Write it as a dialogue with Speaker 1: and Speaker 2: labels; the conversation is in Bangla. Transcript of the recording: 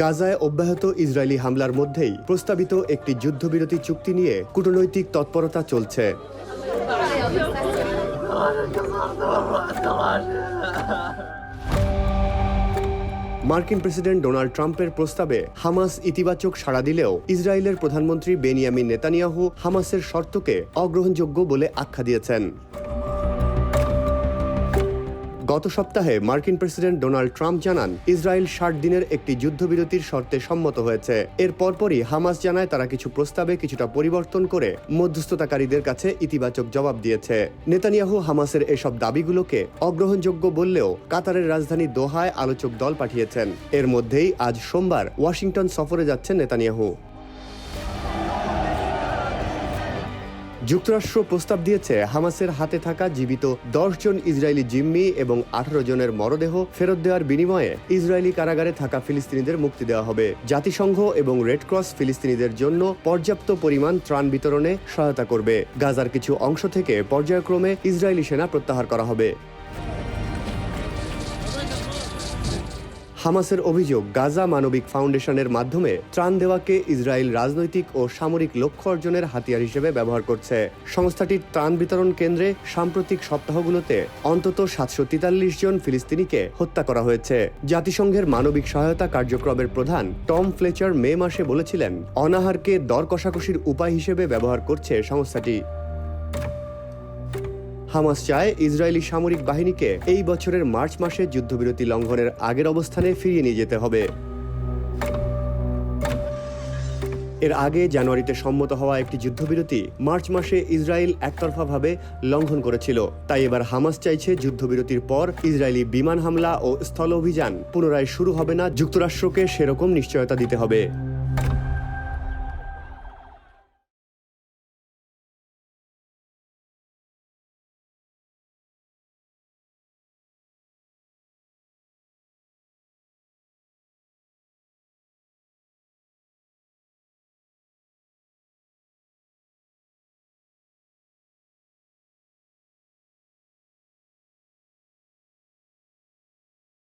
Speaker 1: গাজায় অব্যাহত ইসরায়েলি হামলার মধ্যেই প্রস্তাবিত একটি যুদ্ধবিরতি চুক্তি নিয়ে কূটনৈতিক তৎপরতা চলছে মার্কিন প্রেসিডেন্ট ডোনাল্ড ট্রাম্পের প্রস্তাবে হামাস ইতিবাচক সাড়া দিলেও ইসরায়েলের প্রধানমন্ত্রী বেনিয়ামিন নেতানিয়াহু হামাসের শর্তকে অগ্রহণযোগ্য বলে আখ্যা দিয়েছেন গত সপ্তাহে মার্কিন প্রেসিডেন্ট ডোনাল্ড ট্রাম্প জানান ইসরায়েল ষাট দিনের একটি যুদ্ধবিরতির শর্তে সম্মত হয়েছে এর পরপরই হামাস জানায় তারা কিছু প্রস্তাবে কিছুটা পরিবর্তন করে মধ্যস্থতাকারীদের কাছে ইতিবাচক জবাব দিয়েছে নেতানিয়াহু হামাসের এসব দাবিগুলোকে অগ্রহণযোগ্য বললেও কাতারের রাজধানী দোহায় আলোচক দল পাঠিয়েছেন এর মধ্যেই আজ সোমবার ওয়াশিংটন সফরে যাচ্ছেন নেতানিয়াহু যুক্তরাষ্ট্র প্রস্তাব দিয়েছে হামাসের হাতে থাকা জীবিত জন ইসরায়েলি জিম্মি এবং আঠারো জনের মরদেহ ফেরত দেওয়ার বিনিময়ে ইসরায়েলি কারাগারে থাকা ফিলিস্তিনিদের মুক্তি দেওয়া হবে জাতিসংঘ এবং রেডক্রস ফিলিস্তিনিদের জন্য পর্যাপ্ত পরিমাণ ত্রাণ বিতরণে সহায়তা করবে গাজার কিছু অংশ থেকে পর্যায়ক্রমে ইসরায়েলি সেনা প্রত্যাহার করা হবে হামাসের অভিযোগ গাজা মানবিক ফাউন্ডেশনের মাধ্যমে ত্রাণ দেওয়াকে ইসরায়েল রাজনৈতিক ও সামরিক লক্ষ্য অর্জনের হাতিয়ার হিসেবে ব্যবহার করছে সংস্থাটির ত্রাণ বিতরণ কেন্দ্রে সাম্প্রতিক সপ্তাহগুলোতে অন্তত সাতশো তেতাল্লিশ জন ফিলিস্তিনিকে হত্যা করা হয়েছে জাতিসংঘের মানবিক সহায়তা কার্যক্রমের প্রধান টম ফ্লেচার মে মাসে বলেছিলেন অনাহারকে দর কষাকষির উপায় হিসেবে ব্যবহার করছে সংস্থাটি হামাস চায় ইসরায়েলি সামরিক বাহিনীকে এই বছরের মার্চ মাসে যুদ্ধবিরতি লঙ্ঘনের আগের অবস্থানে ফিরিয়ে নিয়ে যেতে হবে এর আগে জানুয়ারিতে সম্মত হওয়া একটি যুদ্ধবিরতি মার্চ মাসে ইসরায়েল একতরফাভাবে লঙ্ঘন করেছিল তাই এবার হামাস চাইছে যুদ্ধবিরতির পর ইসরায়েলি বিমান হামলা ও স্থল অভিযান পুনরায় শুরু হবে না যুক্তরাষ্ট্রকে সেরকম নিশ্চয়তা দিতে হবে